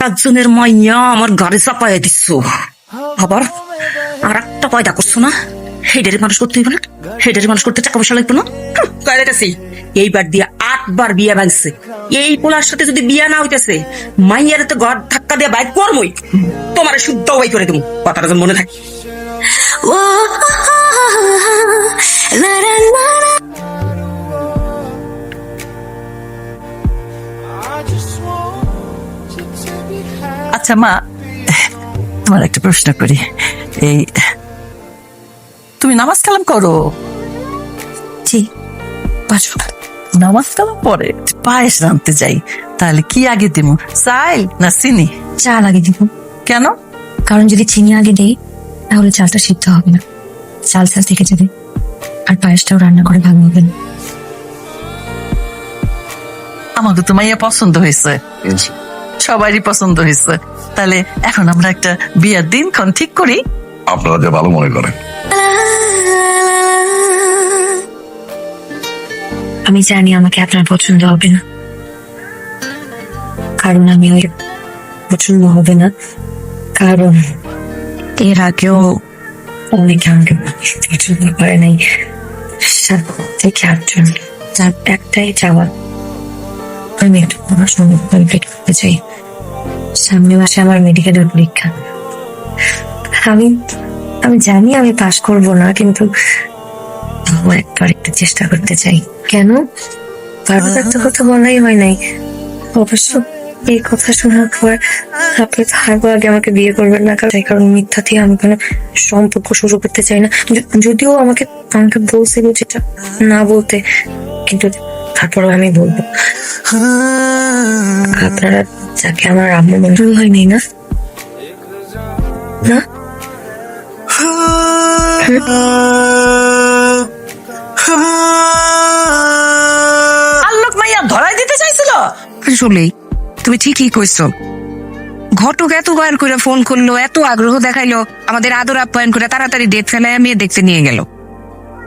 একজনের মাইয়া আমার গাড়ি চাপাই দিচ্ছ আবার আর একটা পয়দা করছ না হেডের মানুষ করতে হইবে না হেডের মানুষ করতে টাকা পয়সা লাগবে না কাছে এইবার দিয়া আটবার বিয়া ভাঙছে এই পোলার সাথে যদি বিয়া না হইতেছে মাইয়ারে তো ঘর ধাক্কা দিয়ে বাইক করবই তোমার শুদ্ধ ওই করে দেবো কথাটা যেন মনে থাকে আচ্ছা মা তোমার একটা প্রশ্ন করি। এই তুমি নামাজ কালাম করো? জি। নামাজ কালাম পরে পায়েস রাঁধতে যাই তাহলে কি আগে দিব চাইল না চিনি? চাল আগে দিব। কেন? কারণ যদি চিনি আগে দেই তাহলে চালটা সিদ্ধ হবে না। চাল চাল থেকে যাবে। আর পায়েসটাও রান্না করে ভালো হবে না। আমাকে তো মাইয়া পছন্দ হয়েছে। সবারই পছন্দ হয়েছে। তাহলে এখন আমরা একটা বিয়ার দিন ক্ষণ ঠিক করি। আপনারা যে ভালো মনে করেন। আমি জানি আমাকে আপনার পছন্দ হবে না। কারণ আমি ওই পছন্দ হবে না। কারণ এর আগেও অনেকে আমাকে পছন্দ করে নাই। সাত থেকে আটজন তার একটাই চাওয়া আমি একটু পড়াশোনা কমপ্লিট করতে চাই। সামনে মাসে আমার মেডিকেলের পরীক্ষা। আমি আমি জানি আমি পাশ করব না, কিন্তু একবার একটু চেষ্টা করতে চাই। কেন? কথা বলাই হয় নাই। অবশ্য এই কথা শোনার পর আপনি তো আগে আমাকে বিয়ে করবেন না, কারণ কারণ মিথ্যা দিয়ে আমি কোনো সম্পর্ক শুরু করতে চাই না। যদিও আমাকে আমাকে বলছিল যেটা না বলতে, কিন্তু তারপরেও আমি বলব। আপনারা যাকে আমার আম্মু মঞ্জুর হয়নি না? না? আল্লোক মাইয়া ধরাই দিতে চাইছিল? আসলেই তুমি ঠিকই কইছো। ঘটক এত বার করে ফোন করল এত আগ্রহ দেখাইলো আমাদের আদর আপ্যায়ন করে তাড়াতাড়ি ডেট ফেলায় মেয়ে দেখতে নিয়ে গেল।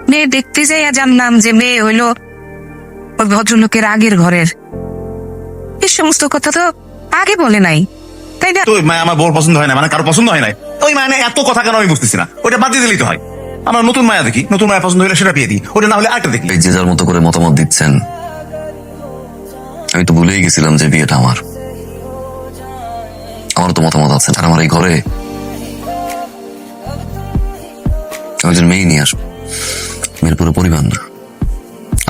মেয়ে দেখতে যাইয়া জানলাম যে মেয়ে হইল ওই ভদ্রলোকের আগের ঘরের। এই সমস্ত কথা তো আগে বলে নাই। তাই না? তো ওই মায়া আমার বউর পছন্দ হয় না মানে কারও পছন্দ হয় নাই। ওই মায়া নিয়ে এত কথা কেন আমি বুঝতেছি না? ওইটা বাদ দিয়ে দিলেই তো হয়। আমরা নতুন মায়া দেখি নতুন মায়া পছন্দ হলে সেটা পেয়ে দিই। ওটা না হলে আরেকটা দেখি। যে যার মতো করে মতামত দিচ্ছেন আমি তো ভুলেই গেছিলাম যে বিয়েটা আমার। আমার তো মতামত আছে। আর আমার এই ঘরে একজন মেয়ে নিয়ে আসব। মেয়ের পুরো পরিবার না।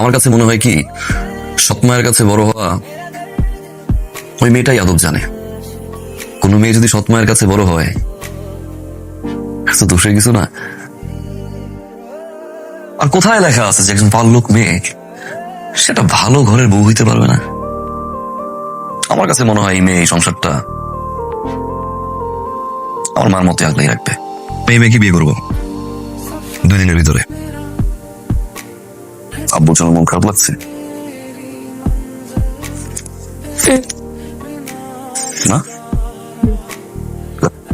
আমার কাছে মনে হয় কি সৎমায়ের কাছে বড় হওয়া ওই মেয়েটাই আদব জানে। কোনো মেয়ে যদি সৎমায়ের কাছে বড় হয় দোষের কিছু না। আর কোথায় লেখা আছে যে একজন পাল্লুক মেয়ে, সেটা ভালো ঘরের বউ হইতে পারবে না? আমার কাছে মনে হয় এই মেয়ে এই সংসারটা আমার মার মতো আগলেই রাখবে। মেয়ে মেয়েকে বিয়ে করব। দুই দিনের ভিতরে। আব্বুর জন্য মন খারাপ লাগছে? না?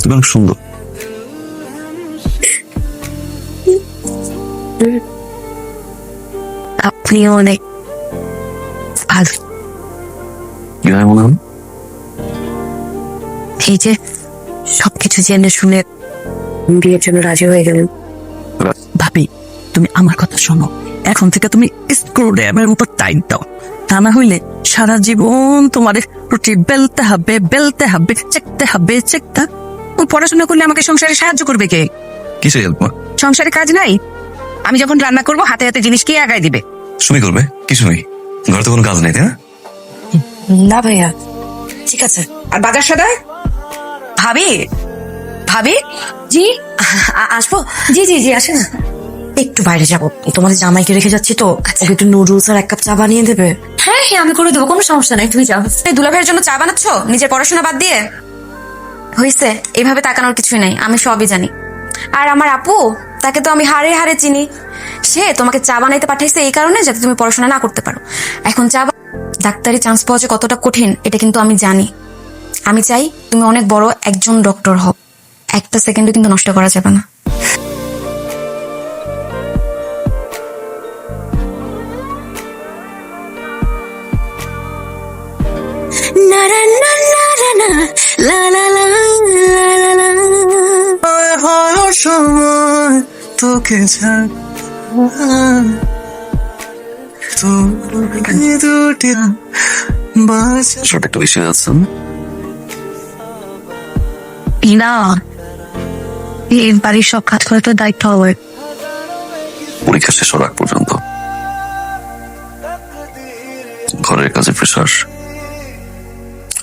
তুমি অনেক সুন্দর। আপনিও অনেক ভালো। কীভাবে মনে হল এই যে সবকিছু জেনে শুনে বিয়ের জন্য রাজি হয়ে গেলেন। ভাবি তুমি আমার কথা শোনো। এখন থেকে তুমি স্ক্রু ড্রাইভারের মতো টাইট দাও। তা না হইলে সারা জীবন তোমার রুটি বেলতে হবে বেলতে হবে চেকতে হবে চেকতে ও পড়াশোনা করলে আমাকে সংসারে সাহায্য করবে কে? কিসে হেল্প সংসারে কাজ নাই। আমি যখন রান্না করব হাতে হাতে জিনিস কে আগায় দিবে? সুমি করবে কিছু নেই। ঘরে তো কোনো কাজ নেই তাই না? না ভাইয়া ঠিক আছে। আর বাজার সদায়? ভাবি ভাবি? জি? আসব? জি জি জি আসেন। একটু বাইরে যাব। তোমাদের জামাইকে রেখে যাচ্ছি তো। ওকে একটু নুডলস আর এক কাপ চা বানিয়ে দেবে। হ্যাঁ হ্যাঁ আমি করে দেবো, কোনো সমস্যা নাই, তুমি যাও। দুলাভাইয়ের জন্য চা বানাচ্ছ? নিজের পড়াশোনা বাদ দিয়ে? হইছে এভাবে তাকানোর কিছুই নাই, আমি সবই জানি। আর আমার আপু, তাকে তো আমি হারে হারে চিনি। সে তোমাকে চা বানাইতে পাঠাইছে এই কারণে যাতে তুমি পড়াশোনা না করতে পারো। এখন চা ডাক্তারি চান্স পাওয়া যে কতটা কঠিন, এটা কিন্তু আমি জানি। আমি চাই তুমি অনেক বড় একজন ডক্টর হও। একটা সেকেন্ডও কিন্তু নষ্ট করা যাবে না। তোকে একটা বিষয় আছে। সব কাজ করে দায়িত্ব হবে পরীক্ষা শেষ হওয়ার পর্যন্ত। ঘরের কাছে ফ্রেশ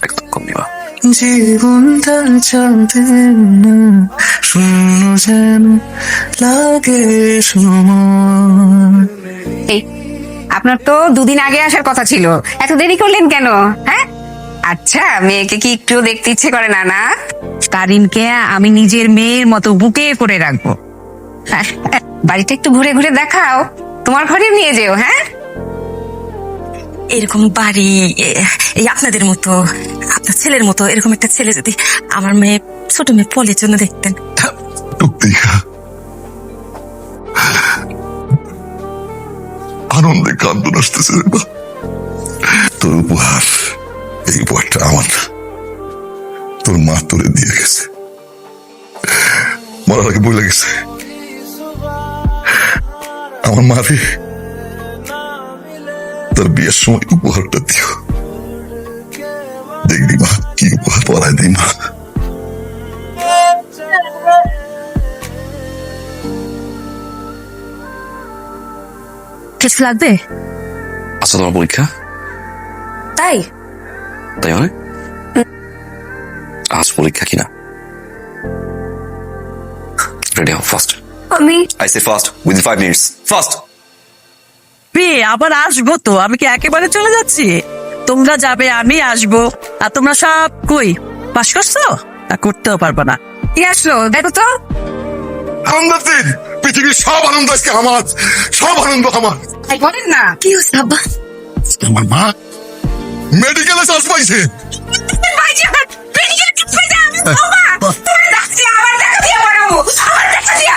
একদম কমিবা জীবনটা চলতে শূন্য যেন লাগে সময়। আপনার তো দুদিন আগে আসার কথা ছিল। এত দেরি করলেন কেন? হ্যাঁ? আচ্ছা মেয়েকে কি একটু দেখতে ইচ্ছে করে না না? তারিনকে আমি নিজের মেয়ের মতো বুকে করে রাখব। বাড়িটা একটু ঘুরে ঘুরে দেখাও। তোমার ঘরে নিয়ে যেও হ্যাঁ? এরকম বাড়ি এই আপনাদের মতো, আপনার ছেলের মতো এরকম একটা ছেলে যদি আমার মেয়ে, ছোট মেয়ে পলের জন্য দেখতেন। আনন্দে কান্দন আসতেছে রে তোর উপহার, এই উপহারটা আমার। তোর মা তোরে দিয়ে গেছে। মরার আগে বলে গেছে। আমার মা মারে তার বিয়ের সময় উপহারটা দিও দেখবি মা কি উপহার পড়ায় দিই মা কিছু লাগবে আচ্ছা তোমার পরীক্ষা তাই তাই হয় আজ পরীক্ষা কিনা রেডি হও ফাস্ট আমি I say fast within five minutes fast আবার আসব তো। আমি কি একেবারে চলে যাচ্ছি? তোমরা যাবে আমি আসব। আর তোমরা সব কই? পাশ করছ? তা করতেও পারব না। কি আসলো? দেখো তো। আনন্দের দিন পৃথিবীর সব আনন্দ আজকে আমার। সব আনন্দ আমার। বলেন না। কি হয়েছে আব্বা? আমার মা মেডিকেলে চান্স পাইছে। আমার দেখা দিয়ে। আমার দেখা দিয়া।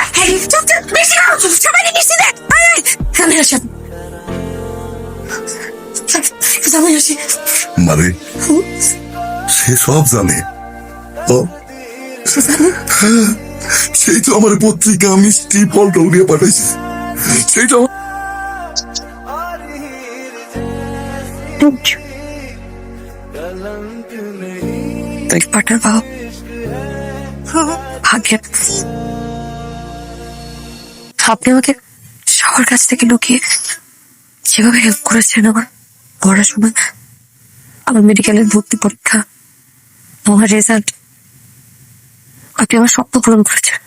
বেশি খাও, আমি আসি। মারে সে সব জানে। ও? সেই তো আমার পত্রিকা মিষ্টি পাঠাইছে। বাবা ভাগ্যের আপনি আমাকে সবার কাছ থেকে লুকিয়ে যেভাবে হেল্প করেছেন আমার পড়াশোনা আমার মেডিকেলের ভর্তি পরীক্ষা আমার রেজাল্ট আপনি আমার স্বপ্ন পূরণ করেছেন।